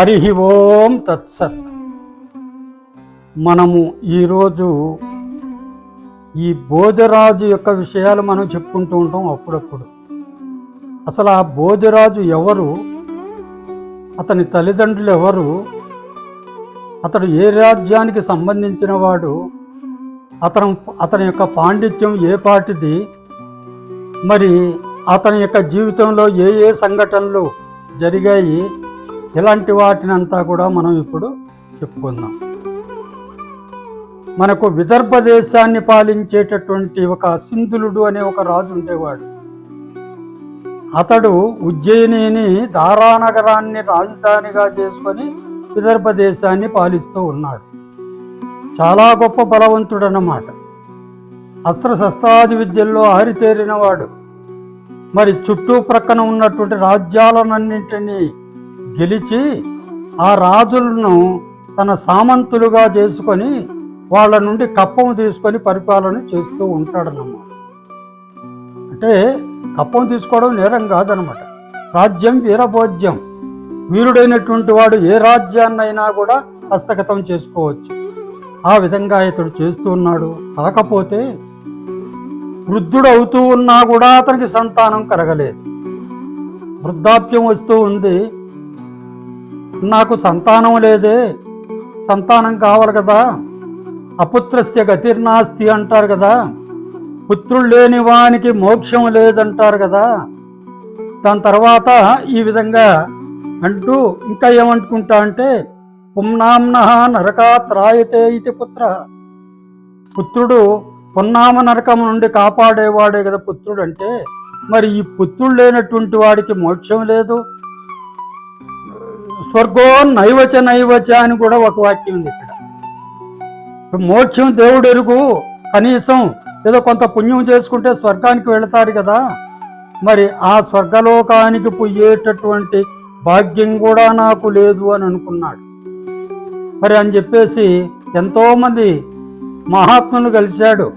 హరి ఓం తత్సత్. మనము ఈరోజు ఈ భోజరాజు యొక్క విషయాలు మనం చెప్పుకుంటూ ఉంటాం అప్పుడప్పుడు. అసలు ఆ భోజరాజు ఎవరు? అతని తల్లిదండ్రులు ఎవరు? అతడు ఏ రాజ్యానికి సంబంధించిన వాడు? అతను అతని యొక్క పాండిత్యం ఏ పాటిది మరి అతని యొక్క జీవితంలో ఏ ఏ సంఘటనలు జరిగాయి? ఇలాంటి వాటినంతా కూడా మనం ఇప్పుడు చెప్పుకుందాం. మనకు విదర్భ దేశాన్ని పాలించేటటువంటి ఒక సింధులుడు అనే ఒక రాజు ఉండేవాడు. అతడు ఉజ్జయినిని దారానగరాన్ని రాజధానిగా చేసుకొని విదర్భ దేశాన్ని పాలిస్తూ ఉన్నాడు. చాలా గొప్ప బలవంతుడు అన్నమాట అస్త్ర విద్యల్లో ఆరితేరినవాడు. మరి చుట్టూ ప్రక్కన ఉన్నటువంటి రాజ్యాలన్నింటినీ గెలిచి ఆ రాజులను తన సామంతులుగా చేసుకొని వాళ్ళ నుండి కప్పం తీసుకొని పరిపాలన చేస్తూ ఉంటాడనమాట అంటే కప్పం తీసుకోవడం నేరం కాదనమాట రాజ్యం వీరభోజ్యం. వీరుడైనటువంటి వాడు ఏ రాజ్యాన్నైనా కూడా హస్తగతం చేసుకోవచ్చు. ఆ విధంగా ఇతడు చేస్తూ ఉన్నాడు. కాకపోతే వృద్ధుడు అవుతూ ఉన్నా కూడా అతనికి సంతానం కలగలేదు. వృద్ధాప్యం వస్తూ ఉంది. నాకు సంతానం లేదే. సంతానం కావాలి కదా. అపుత్రస్య గతిర్నాస్తి అంటారు కదా. పుత్రులు లేని వానికి మోక్షం లేదంటారు కదా. దాని తర్వాత ఈ విధంగా అంటూ ఇంకా ఏమనుకుంటా అంటే పుమ్నామ్న నరకాత్ రాయతే ఇది పుత్ర. పుత్రుడు పున్నామ నరకం నుండి కాపాడేవాడే కదా పుత్రుడు అంటే మరి ఈ పుత్రుడు లేనటువంటి వాడికి మోక్షం లేదు. స్వర్గో నైవచ నైవచ అని కూడా ఒక వాక్యం ఉంది ఇక్కడ. మోక్షం దేవుడు ఎరుగు కనీసం ఏదో కొంత పుణ్యం చేసుకుంటే స్వర్గానికి వెళతారు కదా. మరి ఆ స్వర్గలోకానికి పోయేటటువంటి భాగ్యం కూడా నాకు లేదు అని అనుకున్నాడు. మరి అని చెప్పేసి ఎంతోమంది మహాత్ములు కలిశాడు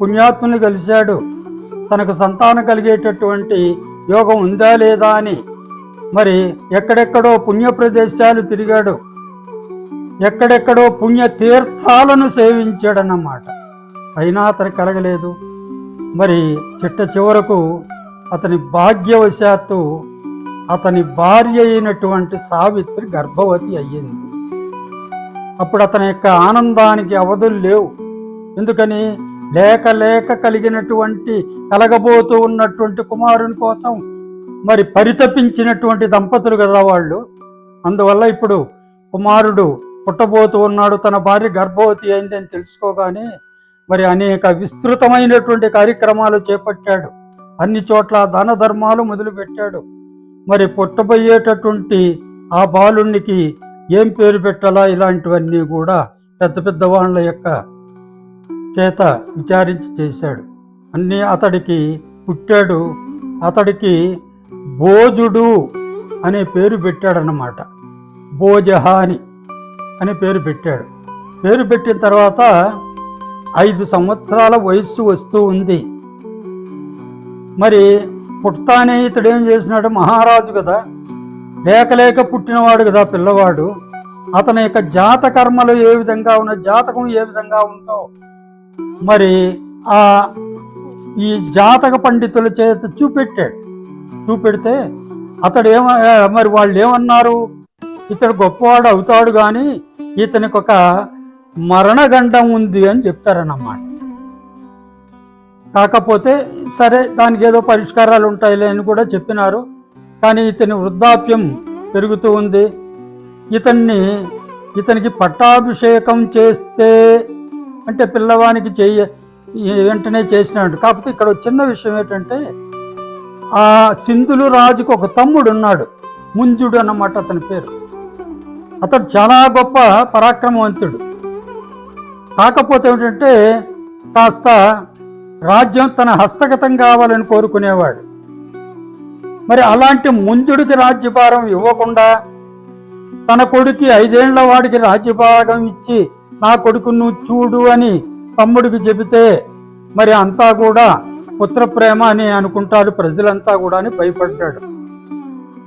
పుణ్యాత్ములు కలిశాడు తనకు సంతానం కలిగేటటువంటి యోగం ఉందా లేదా అని మరి ఎక్కడెక్కడో పుణ్య ప్రదేశాలు తిరిగాడు. ఎక్కడెక్కడో పుణ్య తీర్థాలను సేవించాడన్నమాట. అయినా అతను కలగలేదు. మరి చిట్ట చివరకు అతని భాగ్యవశాత్తు అతని భార్య అయినటువంటి సావిత్రి గర్భవతి అయ్యింది. అప్పుడు అతని యొక్క ఆనందానికి అవధులు లేవు. ఎందుకని? లేక లేక కలిగినటువంటి కలగబోతూ ఉన్నటువంటి కుమారుని కోసం మరి పరితపించినటువంటి దంపతులు కదా వాళ్ళు. అందువల్ల ఇప్పుడు కుమారుడు పుట్టబోతూ ఉన్నాడు తన భార్య గర్భవతి అయిందని తెలుసుకోగానే మరి అనేక విస్తృతమైనటువంటి కార్యక్రమాలు చేపట్టాడు. అన్ని చోట్ల దాన ధర్మాలు మొదలుపెట్టాడు. మరి పుట్టబోయేటటువంటి ఆ బాలునికి ఏం పేరు పెట్టాలా? ఇలాంటివన్నీ కూడా పెద్ద పెద్ద వాళ్ళ యొక్క చేత విచారించి చేశాడు. అన్నీ అతడికి పుట్టాడు. అతడికి భోజుడు అనే పేరు పెట్టాడనమాట భోజహాని అనే పేరు పెట్టాడు. పేరు పెట్టిన తర్వాత ఐదు సంవత్సరాల వయస్సు వస్తూ ఉంది. మరి పుట్టానే ఇతడు ఏం చేసినాడు? మహారాజు కదా. లేకలేక పుట్టినవాడు కదా పిల్లవాడు. అతని యొక్క జాతకర్మలు ఏ విధంగా ఉన్న జాతకం ఏ విధంగా ఉందో మరి ఆ ఈ జాతక పండితుల చేత చూపెట్టాడు. చూపెడితే అతడు ఏమ మరి వాళ్ళు ఏమన్నారు? ఇతడు గొప్పవాడు అవుతాడు కానీ ఇతనికి ఒక మరణగండం ఉంది అని చెప్తారన్నమాట. కాకపోతే సరే దానికి ఏదో పరిష్కారాలు ఉంటాయిలే అని కూడా చెప్పినారు. కానీ ఇతని వృద్ధాప్యం పెరుగుతూ ఉంది. ఇతన్ని ఇతనికి పట్టాభిషేకం చేస్తే అంటే పిల్లవానికి చెయ్య వెంటనే చేసినాడు. కాకపోతే ఇక్కడ చిన్న విషయం ఏంటంటే ఆ సింధులు రాజుకు ఒక తమ్ముడు ఉన్నాడు. ముంజుడు అన్నమాట అతని పేరు. అతడు చాలా గొప్ప పరాక్రమవంతుడు. కాకపోతే ఏమిటంటే కాస్త రాజ్యం తన హస్తగతం కావాలని కోరుకునేవాడు. మరి అలాంటి ముంజుడికి రాజ్యభారం ఇవ్వకుండా తన కొడుకు ఐదేళ్ళ వాడికి రాజ్యభాగం ఇచ్చి నా కొడుకు నువ్వు చూడు అని తమ్ముడికి చెబితే మరి అంతా కూడా పుత్ర ప్రేమ అని అనుకుంటాడు ప్రజలంతా కూడా అని భయపడ్డాడు.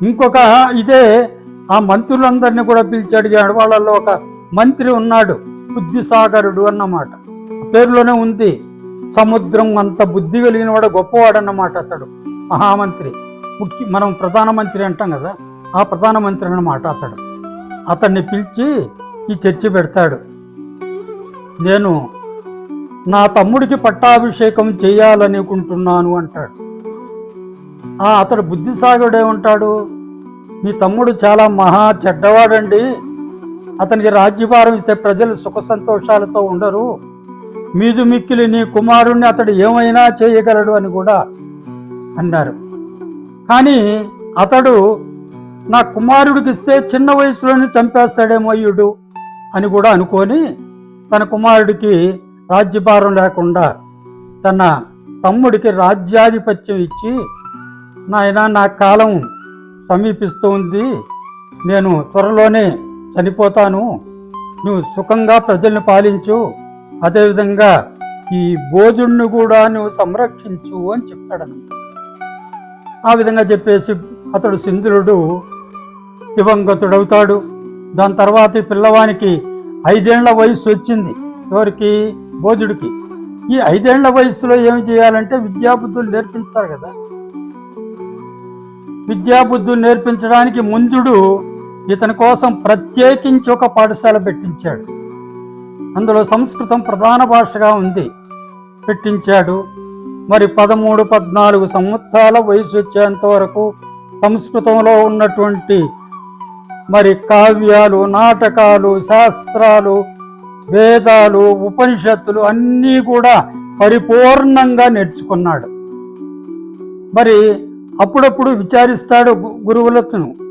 ఇంకొక ఇదే ఆ మంత్రులందరినీ కూడా పిలిచి అడిగాడు వాళ్ళల్లో ఒక మంత్రి ఉన్నాడు బుద్ధిసాగరుడు అన్నమాట. పేరులోనే ఉంది సముద్రం అంత బుద్ధి కలిగిన వాడు గొప్పవాడు అన్నమాట అతడు మహామంత్రి. ముఖ్య మనం ప్రధానమంత్రి అంటాం కదా ఆ ప్రధానమంత్రి అన్నమాట అతడు. అతన్ని పిలిచి ఈ చర్చ పెడతాడు. నేను నా తమ్ముడికి పట్టాభిషేకం చేయాలనుకుంటున్నాను అంటాడు. ఆ అతడు బుద్ధిసాగుడే ఉంటాడు. మీ తమ్ముడు చాలా మహా చెడ్డవాడండి. అతనికి రాజ్యభారం ఇస్తే ప్రజలు సుఖ సంతోషాలతో ఉండరు. మీదు మిక్కిలి నీ కుమారుణ్ణి అతడు ఏమైనా చేయగలడు అని కూడా అన్నారు. కానీ అతడు నా కుమారుడికి ఇస్తే చిన్న వయసులోనే చంపేస్తాడేమో అయ్యుడు అని కూడా అనుకొని తన కుమారుడికి రాజ్యభారం లేకుండా తన తమ్ముడికి రాజ్యాధిపత్యం ఇచ్చి నాయన నా కాలం సమీపిస్తూ ఉంది నేను త్వరలోనే చనిపోతాను. నువ్వు సుఖంగా ప్రజల్ని పాలించు. అదేవిధంగా ఈ భోజుణ్ణి కూడా నువ్వు సంరక్షించు అని చెప్పాడు ఆ విధంగా చెప్పేసి అతడు సింధుడు దివంగతుడవుతాడు. దాని తర్వాత ఈ పిల్లవానికి ఐదేళ్ళ వయసు వచ్చింది. ఎవరికి? బోధుడికి. ఈ ఐదేళ్ళ వయసులో ఏం చేయాలంటే విద్యాబుద్ధులు నేర్పించాలి కదా. విద్యాబుద్ధులు నేర్పించడానికి ముందుడు ఇతని కోసం ప్రత్యేకించి ఒక పాఠశాల పెట్టించాడు. అందులో సంస్కృతం ప్రధాన భాషగా ఉంది. పెట్టించాడు. మరి పదమూడు పద్నాలుగు సంవత్సరాల వయసు వచ్చేంత వరకు సంస్కృతంలో ఉన్నటువంటి మరి కావ్యాలు నాటకాలు శాస్త్రాలు వేదాలు ఉపనిషత్తులు అన్నీ కూడా పరిపూర్ణంగా నేర్చుకున్నాడు. మరి అప్పుడప్పుడు విచారిస్తాడు గు- గురువులను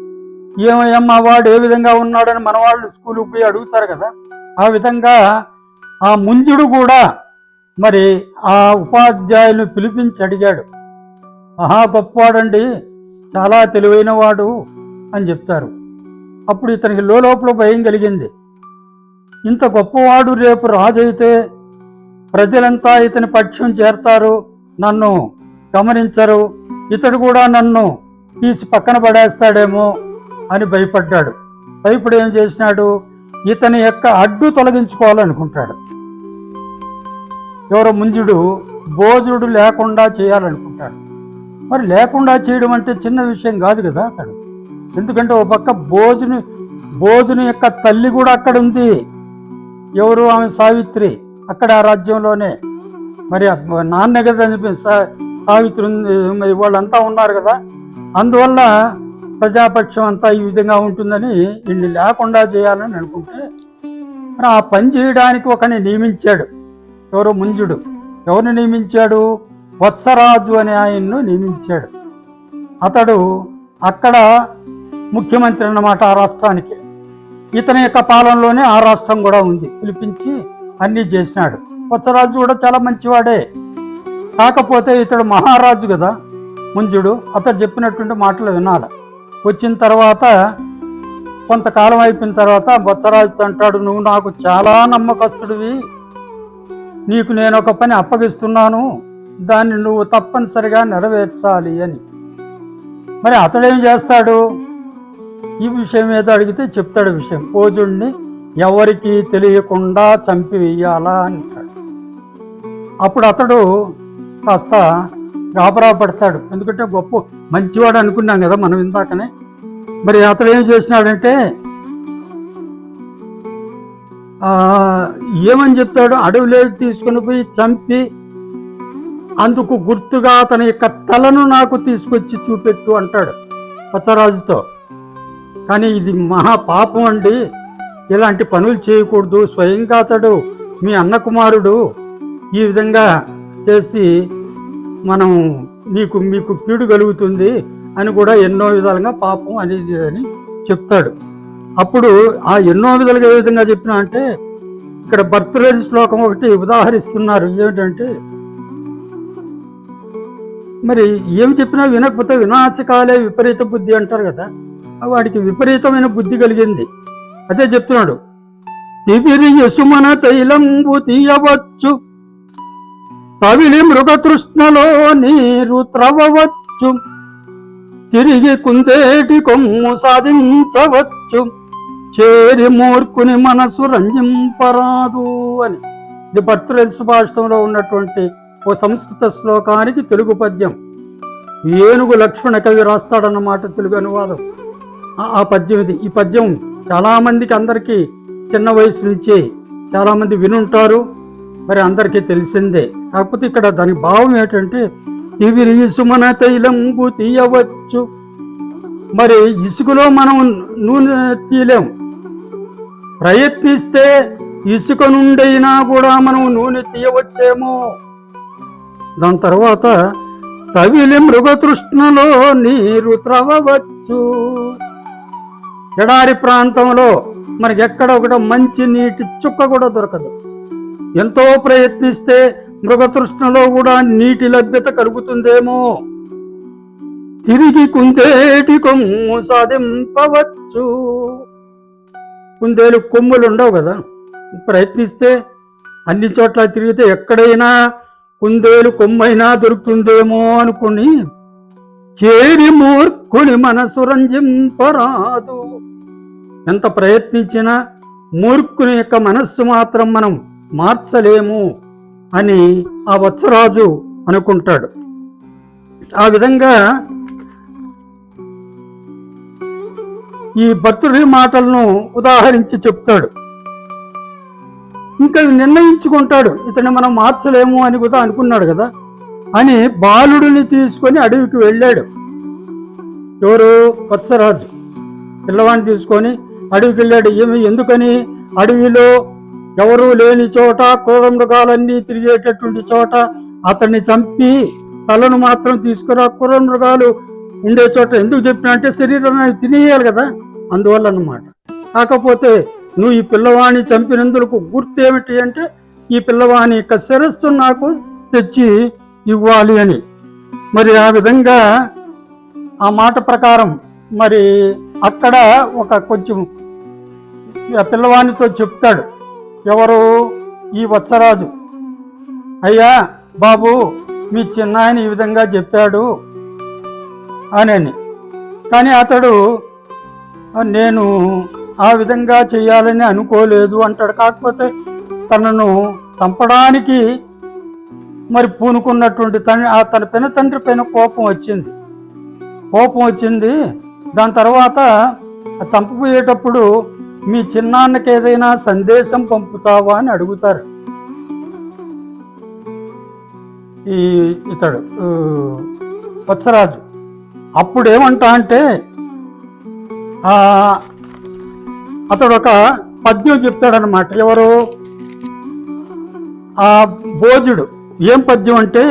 ఏమయ్యమ్మా వాడు ఏ విధంగా ఉన్నాడని మన వాళ్ళు స్కూల్కి పోయి అడుగుతారు కదా? ఆ విధంగా ఆ ముంజుడు కూడా మరి ఆ ఉపాధ్యాయులు పిలిపించి అడిగాడు. మహా గొప్పవాడండి చాలా తెలివైన వాడు అని చెప్తారు. అప్పుడు ఇతనికి లోపల భయం కలిగింది. ఇంత గొప్పవాడు రేపు రాజు అయితే ప్రజలంతా ఇతని పక్షం చేరతారు నన్ను గమనించరు ఇతడు కూడా నన్ను తీసి పక్కన పడేస్తాడేమో అని భయపడ్డాడు. భయపడి ఏం చేసినాడు? ఇతని యొక్క అడ్డు తొలగించుకోవాలనుకుంటాడు. ఎవరో ముంజుడు భోజుడు లేకుండా చేయాలనుకుంటాడు. మరి లేకుండా చేయడం అంటే చిన్న విషయం కాదు కదా అతడు. ఎందుకంటే ఓ పక్క భోజుని భోజుని యొక్క తల్లి కూడా అక్కడ ఉంది. ఎవరు ఆమె సావిత్రి? అక్కడ ఆ రాజ్యంలోనే. మరి నాన్న కదా అని సావిత్రి ఉంది మరి వాళ్ళంతా ఉన్నారు కదా. అందువల్ల ప్రజాపక్షం అంతా ఈ విధంగా ఉంటుందని ఇన్ని లేకుండా చేయాలని అనుకుంటే మరి ఆ పని చేయడానికి ఒకని నియమించాడు. ఎవరో ముంజుడు. ఎవరిని నియమించాడు? వత్సరాజు అనే ఆయన్ను నియమించాడు. అతడు అక్కడ ముఖ్యమంత్రి అన్నమాట ఆ రాష్ట్రానికి. ఇతని యొక్క పాలనలోనే ఆ రాష్ట్రం కూడా ఉంది. పిలిపించి అన్నీ చేసినాడు. కొత్తరాజు కూడా చాలా మంచివాడే. కాకపోతే ఇతడు మహారాజు కదా. ముంజుడు అతడు చెప్పినటువంటి మాటలు వినాలి. వచ్చిన తర్వాత కొంతకాలం అయిపోయిన తర్వాత బొత్సరాజుతో అంటాడు నువ్వు నాకు చాలా నమ్మకస్తుడివి. నీకు నేను ఒక పని అప్పగిస్తున్నాను. దాన్ని నువ్వు తప్పనిసరిగా నెరవేర్చాలి అని. మరి అతడేం చేస్తాడు? ఈ విషయం ఏదో అడిగితే చెప్తాడు విషయం. భోజుడిని ఎవరికి తెలియకుండా చంపివేయాలా అంటాడు. అప్పుడు అతడు కాస్త గాబరా పడతాడు. ఎందుకంటే గొప్ప మంచివాడు అనుకున్నాం కదా మనం ఇందాకనే. మరి అతడు ఏం చేసినాడంటే ఏమని చెప్తాడు? అడవిలోకి తీసుకుని పోయి చంపి అందుకు గుర్తుగా అతని యొక్క తలను నాకు తీసుకొచ్చి చూపెట్టు అంటాడు పచ్చరాజుతో. కానీ ఇది మహా పాపం అండి. ఇలాంటి పనులు చేయకూడదు. స్వయంగా అతడు మీ అన్న కుమారుడు ఈ విధంగా చేసి మనం నీకు మీకు కీడు కలుగుతుంది అని కూడా ఎన్నో విధాలుగా పాపం అనేది అని చెప్తాడు. అప్పుడు ఆ ఎన్నో విధాలుగా ఏ విధంగా చెప్పినా అంటే ఇక్కడ భర్తృహరి శ్లోకం ఒకటి ఉదాహరిస్తున్నారు. ఏమిటంటే మరి ఏమి చెప్పినా వినకపోతే వినాశకాలే విపరీత బుద్ధి అంటారు కదా. వాడికి విపరీతమైన బుద్ధి కలిగింది. అదే చెప్తున్నాడు తిబిరి యసుమన తైలంబు తీయవచ్చు. తవిలి మృగతృష్ణలో నీరు త్రవవచ్చు. తిరిగి కుందేటి కొమ్ము సాధించవచ్చు. చేరి మూర్ఖుని మనసు రంజింపరాదు అని. ఇది భర్తృహరి సుభాషితంలో ఉన్నటువంటి ఓ సంస్కృత శ్లోకానికి తెలుగు పద్యం. ఏనుగు లక్ష్మణ కవి రాస్తాడన్నమాట తెలుగు అనువాదం. ఆ- పద్యం ఇది. ఈ పద్యం చాలామందికి అందరికీ చిన్న వయసు నుంచే చాలామంది వినుంటారు. మరి అందరికీ తెలిసిందే. కాకపోతే ఇక్కడ దాని భావం ఏంటంటే ఇవి ఇసుమన తైలంబు తీయవచ్చు. మరి ఇసుకలో మనం నూనె తీయలేం. ప్రయత్నిస్తే ఇసుక నుండైనా కూడా మనం నూనె తీయవచ్చేమో. దాని తర్వాత తవిలి మృగతృష్ణలో నీరు త్రవవచ్చు. ఎడారి ప్రాంతంలో మనకి ఎక్కడ ఒకటో మంచి నీటి చుక్క కూడా దొరకదు. ఎంతో ప్రయత్నిస్తే మృగతృష్ణలో కూడా నీటి లభ్యత కలుగుతుందేమో. తిరిగి కుందేటి కొమ్ము సాధింపవచ్చు. కుందేలు కొమ్ములు ఉండవు కదా. ప్రయత్నిస్తే అన్ని చోట్ల తిరిగితే ఎక్కడైనా కుందేలు కొమ్మైనా దొరుకుతుందేమో అనుకుని చేరి మూర్ఖుని మనసు రంజింపరాదు. ఎంత ప్రయత్నించినా మూర్ఖుని యొక్క మనస్సు మాత్రం మనం మార్చలేము అని ఆ వత్సరాజు అనుకుంటాడు. ఆ విధంగా ఈ భర్తుడి మాటలను ఉదాహరించి చెప్తాడు. ఇంకా నిర్ణయించుకుంటాడు ఇతన్ని మనం మార్చలేము అని కూడా అనుకున్నాడు కదా. అని బాలుడిని తీసుకొని అడవికి వెళ్ళాడు. ఎవరు? వత్సరాజు పిల్లవాడిని తీసుకొని అడవికి వెళ్ళాడు ఏమి? ఎందుకని? అడవిలో ఎవరూ లేని చోట క్రూరమృగాలన్నీ తిరిగేటటువంటి చోట అతన్ని చంపి తలను మాత్రం తీసుకురా క్రూర మృగాలు ఉండే చోట. ఎందుకు చెప్పినా అంటే శరీరాన్ని తినేయాలి కదా. అందువల్ల అన్నమాట కాకపోతే నువ్వు ఈ పిల్లవాణి చంపినందుకు గుర్తు ఏమిటి అంటే ఈ పిల్లవాణి యొక్క శిరస్సు నాకు తెచ్చి ఇవ్వాలి అని. మరి ఆ విధంగా ఆ మాట ప్రకారం మరి అక్కడ ఒక కొంచెం పిల్లవానితో చెప్తాడు. ఎవరు? ఈ వత్సరాజు. అయ్యా బాబు మీ చిన్నాయన ఈ విధంగా చెప్పాడు అని అని. కానీ అతడు నేను ఆ విధంగా చేయాలని అనుకోలేదు అంటాడు. కాకపోతే తనను చంపడానికి మరి పూనుకున్నటువంటి తన ఆ తన పెన తండ్రి పైన కోపం వచ్చింది. కోపం వచ్చింది. దాని తర్వాత చంపబోయేటప్పుడు మీ చిన్నాన్నకి ఏదైనా సందేశం పంపుతావా అని అడుగుతారు. ఈ ఇతడు వత్సరాజు. అప్పుడు ఏమంటా అంటే అతడు ఒక పద్యం చెప్తాడనమాట ఎవరు? ఆ భోజుడు. ఏం పద్యం అంటే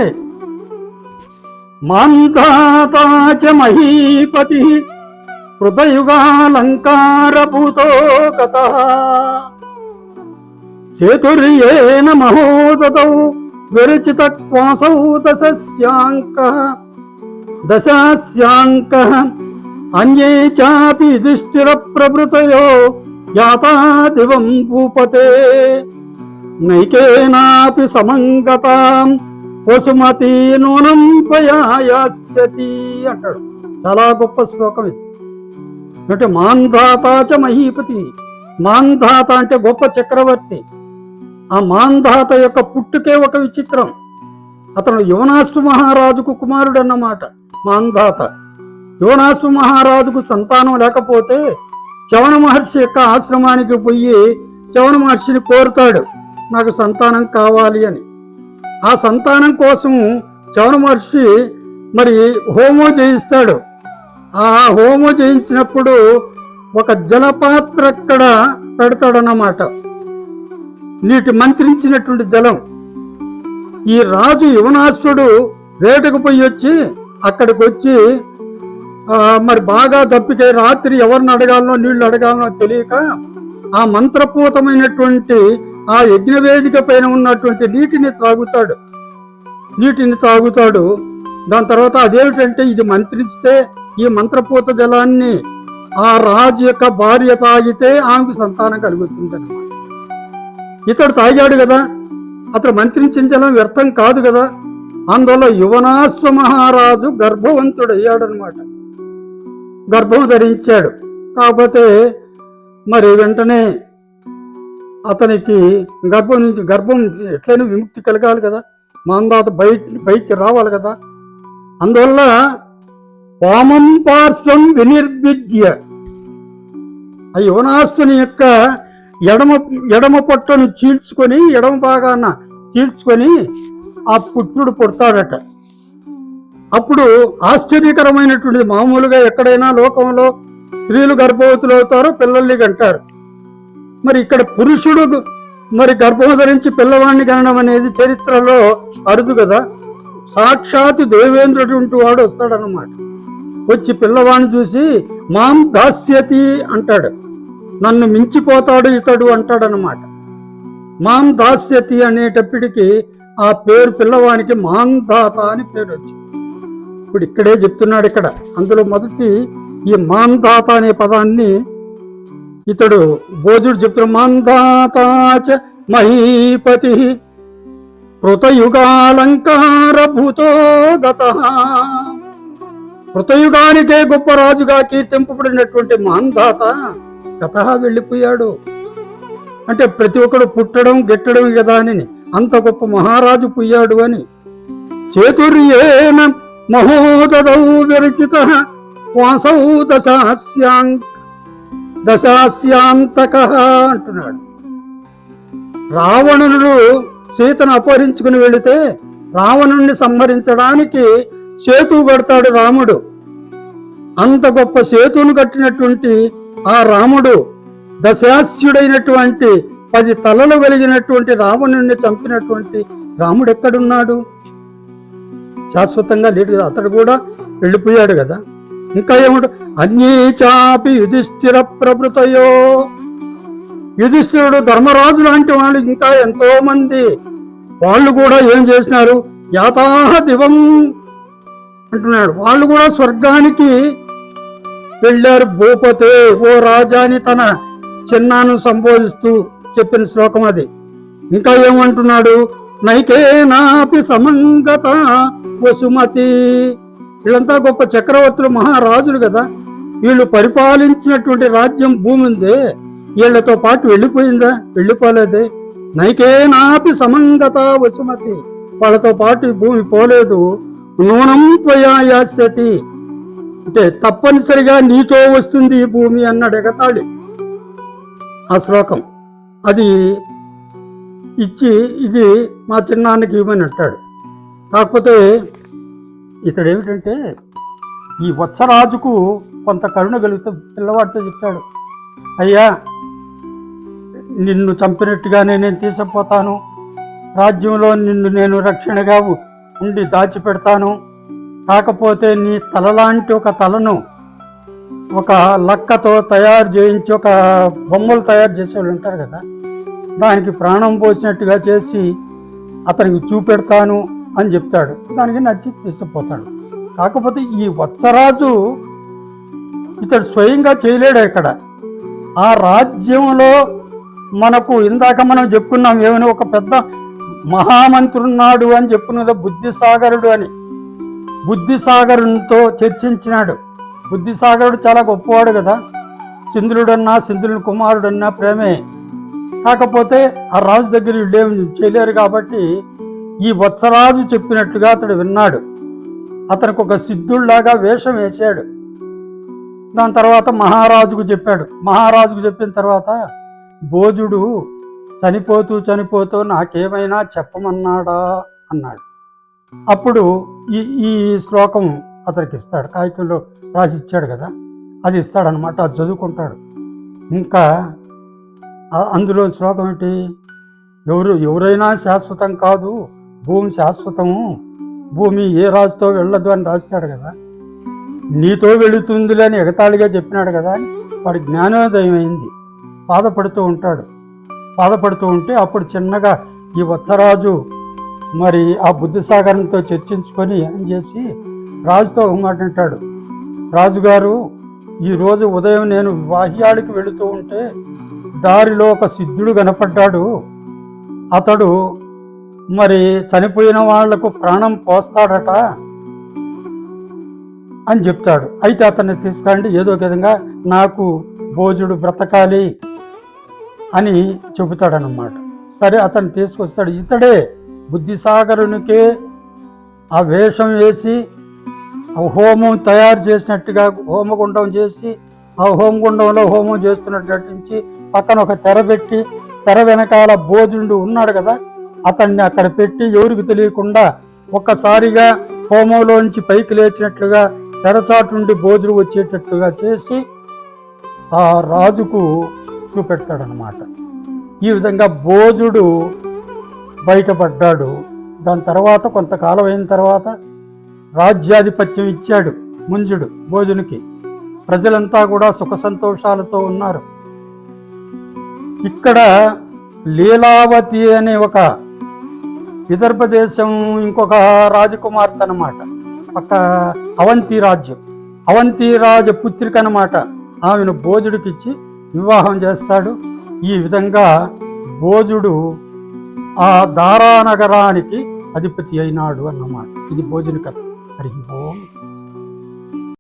మాంధాతాచ మహీపతి హృదయుగాలంకారభూతో గత చేతుర్యేన మహోదతౌ విరచిత క్వాసౌ దశస్యాంక. దశాస్యాంక అన్యే చాపి దిష్టిర ప్రభృతయో యాతా దివం భూపతే నైకేనాపి సమంగతాం వసుమతి నూనం పయాయాస్యతి అంటాడు. చాలా గొప్ప శ్లోకం ఇది. అంటే మాంధాతాచ మహీపతి. మాంధాత అంటే గొప్ప చక్రవర్తి. ఆ మాంధాత యొక్క పుట్టుకే ఒక విచిత్రం. అతను యువనాష్టు మహారాజుకు కుమారుడు అన్నమాట మాంధాత. యువనాశ్వ మహారాజుకు సంతానం లేకపోతే చవణ మహర్షి యొక్క ఆశ్రమానికి పోయి చవణ మహర్షిని కోరుతాడు. నాకు సంతానం కావాలి అని. ఆ సంతానం కోసం చవణ మహర్షి మరి హోమో చేయిస్తాడు ఆ హోమో చేయించినప్పుడు ఒక జలపాత్ర అక్కడ పెడతాడన్నమాట. నీటి మంత్రించినటువంటి జలం. ఈ రాజు యువనాశ్వడు వేటకు పోయి వచ్చి అక్కడికి వచ్చి మరి బాగా దప్పికై రాత్రి ఎవరిని అడగాలనో నీళ్ళు అడగాలనో తెలియక ఆ మంత్రపూతమైనటువంటి ఆ యజ్ఞవేదిక పైన ఉన్నటువంటి నీటిని త్రాగుతాడు. నీటిని త్రాగుతాడు. దాని తర్వాత అదేమిటంటే ఇది మంత్రిస్తే ఈ మంత్రపూత జలాన్ని ఆ రాజు యొక్క భార్య తాగితే ఆమెకు సంతానం కలుగుతుందన్నమాట. ఇతడు తాగాడు కదా. అతడు మంత్రించిన జలం వ్యర్థం కాదు కదా. అందువల్ల యువనాశ్వ మహారాజు గర్భవంతుడయ్యాడనమాట గర్భం ధరించాడు. కాకపోతే మరి వెంటనే అతనికి గర్భం నుంచి గర్భం ఎట్లయినా విముక్తి కలగాలి కదా. మందాత బయట బయటికి రావాలి కదా. అందువల్ల వామం పార్శ్వం వినిర్విద్య. ఆ యువనాస్తుని యొక్క ఎడమ ఎడమ పొట్టను చీల్చుకొని ఎడమ భాగాన చీల్చుకొని ఆ పుత్రుడు పుడతాడట. అప్పుడు ఆశ్చర్యకరమైనటువంటి మామూలుగా ఎక్కడైనా లోకంలో స్త్రీలు గర్భవతులు అవుతారో పిల్లల్ని కంటారు. మరి ఇక్కడ పురుషుడు మరి గర్భం ధరించి పిల్లవాడిని కనడం అనేది చరిత్రలో అరుదు కదా. సాక్షాత్ దేవేంద్రుడు వాడు వస్తాడనమాట వచ్చి పిల్లవాడిని చూసి మాం దాస్యతి అంటాడు. నన్ను మించిపోతాడు ఇతడు అంటాడనమాట మాం దాస్యతి అనేటప్పటికి ఆ పేరు పిల్లవానికి మాందాత అని పేరు వచ్చింది. ఇప్పుడు ఇక్కడే చెప్తున్నాడు ఇక్కడ. అందులో మొదటి ఈ మాందాత అనే పదాన్ని ఇతడు భోజుడు చెప్తున్న మందాతాచ మహీపతి కృతయుగాలంకార భూతో గత కృతయుగానికే గొప్ప రాజుగా కీర్తింపబడినటువంటి మహందాత గత వెళ్ళిపోయాడు. అంటే ప్రతి ఒక్కడు పుట్టడం గెట్టడం కదా అని అంత గొప్ప మహారాజు పుయ్యాడు అని. చేతుర్యేన మహోదౌ విరచిత వాసౌ దశాస్యాంక దశాస్యాంతక అంటున్నాడు. రావణుడు సీతను అపహరించుకుని వెళితే రావణుణ్ణి సంహరించడానికి సేతు కడతాడు రాముడు. అంత గొప్ప సేతును కట్టినటువంటి ఆ రాముడు దశాస్యుడైనటువంటి పది తలలు కలిగినటువంటి రావణుణ్ణి చంపినటువంటి రాముడు ఎక్కడున్నాడు? శాశ్వతంగా లేడు కదా అతడు కూడా వెళ్ళిపోయాడు కదా. ఇంకా ఏమంటు అన్యే చాపి యుధిష్ఠిర ప్రభృతయో. యుధిష్ఠిరుడు ధర్మరాజు లాంటి వాళ్ళు ఇంకా ఎంతో మంది. వాళ్ళు కూడా ఏం చేసినారు? యాతాహ దివం అంటున్నాడు. వాళ్ళు కూడా స్వర్గానికి వెళ్ళారు. భూపతే ఓ రాజాని తన చిన్నాను సంబోధిస్తూ చెప్పిన శ్లోకం అది. ఇంకా ఏమంటున్నాడు? నైకేనాపి సమంగత వసుమతి. వీళ్ళంతా గొప్ప చక్రవర్తులు మహారాజులు కదా. వీళ్ళు పరిపాలించినటువంటి రాజ్యం భూమి ఉందే. వీళ్ళతో పాటు వెళ్ళిపోయిందా? వెళ్ళిపోలేదే. నైకేనాపి సమంగత వసుమతి. వాళ్ళతో పాటు భూమి పోలేదు. నూనం త్వయాస్యతి అంటే తప్పనిసరిగా నీతో వస్తుంది ఈ భూమి అన్నాడు ఎగతాళి. ఆ శ్లోకం. అది ఇచ్చి ఇది మా చిన్నాన్నకి ఇవ్వమని అంటాడు. కాకపోతే ఇతడు ఏమిటంటే ఈ వత్సరాజుకు కొంత కరుణ కలుగుతూ పిల్లవాడితో చెప్పాడు అయ్యా నిన్ను చంపినట్టుగానే నేను తీసుకుపోతాను రాజ్యంలో నిన్ను నేను రక్షణగా ఉండి దాచిపెడతాను. కాకపోతే నీ తలలాంటి ఒక తలను ఒక లక్కతో తయారు చేయించి ఒక బొమ్మలు తయారు చేసేవాళ్ళు ఉంటారు కదా దానికి ప్రాణం పోసినట్టుగా చేసి అతనికి చూపెడతాను. అని చెప్తాడు. దానికి నచ్చి తీసుకుపోతాడు. కాకపోతే ఈ వత్సరాజు ఇతడు స్వయంగా చేయలేడు ఇక్కడ. ఆ రాజ్యంలో మనకు ఇందాక మనం చెప్పుకున్నాం ఏమని ఒక పెద్ద మహామంత్రి ఉన్నాడు అని చెప్పుకున్నది బుద్ధిసాగరుడు అని. బుద్ధిసాగరునితో చర్చించినాడు. బుద్ధిసాగరుడు చాలా గొప్పవాడు కదా. సింధులుడన్నా సింధులుని కుమారుడన్నా ప్రేమే. కాకపోతే ఆ రాజు దగ్గర వీళ్ళు చేయలేరు కాబట్టి ఈ వత్సరాజు చెప్పినట్లుగా అతడు విన్నాడు. అతనికి ఒక సిద్ధుళ్ళాగా వేషం వేశాడు. దాని తర్వాత మహారాజుకు చెప్పాడు. మహారాజుకు చెప్పిన తర్వాత భోజుడు చనిపోతూ చనిపోతూ నాకేమైనా చెప్పమన్నాడా? అన్నాడు. అప్పుడు ఈ ఈ శ్లోకం అతనికి ఇస్తాడు. కాగితంలో రాసి ఇచ్చాడు కదా అది ఇస్తాడనమాట అది చదువుకుంటాడు. ఇంకా అందులో శ్లోకం ఏంటి? ఎవరు ఎవరైనా శాశ్వతం కాదు భూమి శాశ్వతము. భూమి ఏ రాజుతో వెళ్ళదు అని రాసినాడు కదా. నీతో వెళుతుందిలే అని ఎగతాళిగా చెప్పినాడు కదా అని వాడి జ్ఞానోదయం అయింది బాధపడుతూ ఉంటాడు. బాధపడుతూ ఉంటే అప్పుడు చిన్నగా ఈ వత్సరాజు మరి ఆ బుద్ధిసాగరంతో చర్చించుకొని ఏం చేసి రాజుతో ఒక మాట అంటాడు. రాజుగారు ఈరోజు ఉదయం నేను వాహ్యాడికి వెళుతూ ఉంటే దారిలో ఒక సిద్ధుడు కనపడ్డాడు. అతడు మరి చనిపోయిన వాళ్ళకు ప్రాణం పోస్తాడట అని చెప్తాడు. అయితే అతన్ని తీసుకురండి ఏదో విధంగా నాకు భోజుడు బ్రతకాలి అని చెబుతాడనమాట సరే అతను తీసుకొస్తాడు. ఇతడే బుద్ధిసాగరునికే ఆ వేషం వేసి ఆ హోమం తయారు చేసినట్టుగా హోమగుండం చేసి ఆ హోమగుండంలో హోమం చేస్తున్నట్టు నటించి పక్కన ఒక తెర పెట్టి తెర వెనకాల భోజనుడు ఉన్నాడు కదా అతన్ని అక్కడ పెట్టి ఎవరికి తెలియకుండా ఒక్కసారిగా హోమంలోంచి పైకి లేచినట్లుగా తెరచాటు నుండి భోజుడు వచ్చేటట్లుగా చేసి ఆ రాజుకు చూపెడతాడనమాట ఈ విధంగా భోజుడు బయటపడ్డాడు. దాని తర్వాత కొంతకాలం అయిన తర్వాత రాజ్యాధిపత్యం ఇచ్చాడు ముంజుడు భోజునికి. ప్రజలంతా కూడా సుఖ సంతోషాలతో ఉన్నారు. ఇక్కడ లీలావతి అనే ఒక విదర్భ దేశం ఇంకొక రాజకుమార్తె అన్నమాట. పక్క అవంతి రాజ్యం. అవంతి రాజ పుత్రిక అన్నమాట. ఆమెను భోజుడికిచ్చి వివాహం చేస్తాడు. ఈ విధంగా భోజుడు ఆ దారానగరానికి అధిపతి అయినాడు అన్నమాట. ఇది భోజన కథ. హరి ఓం.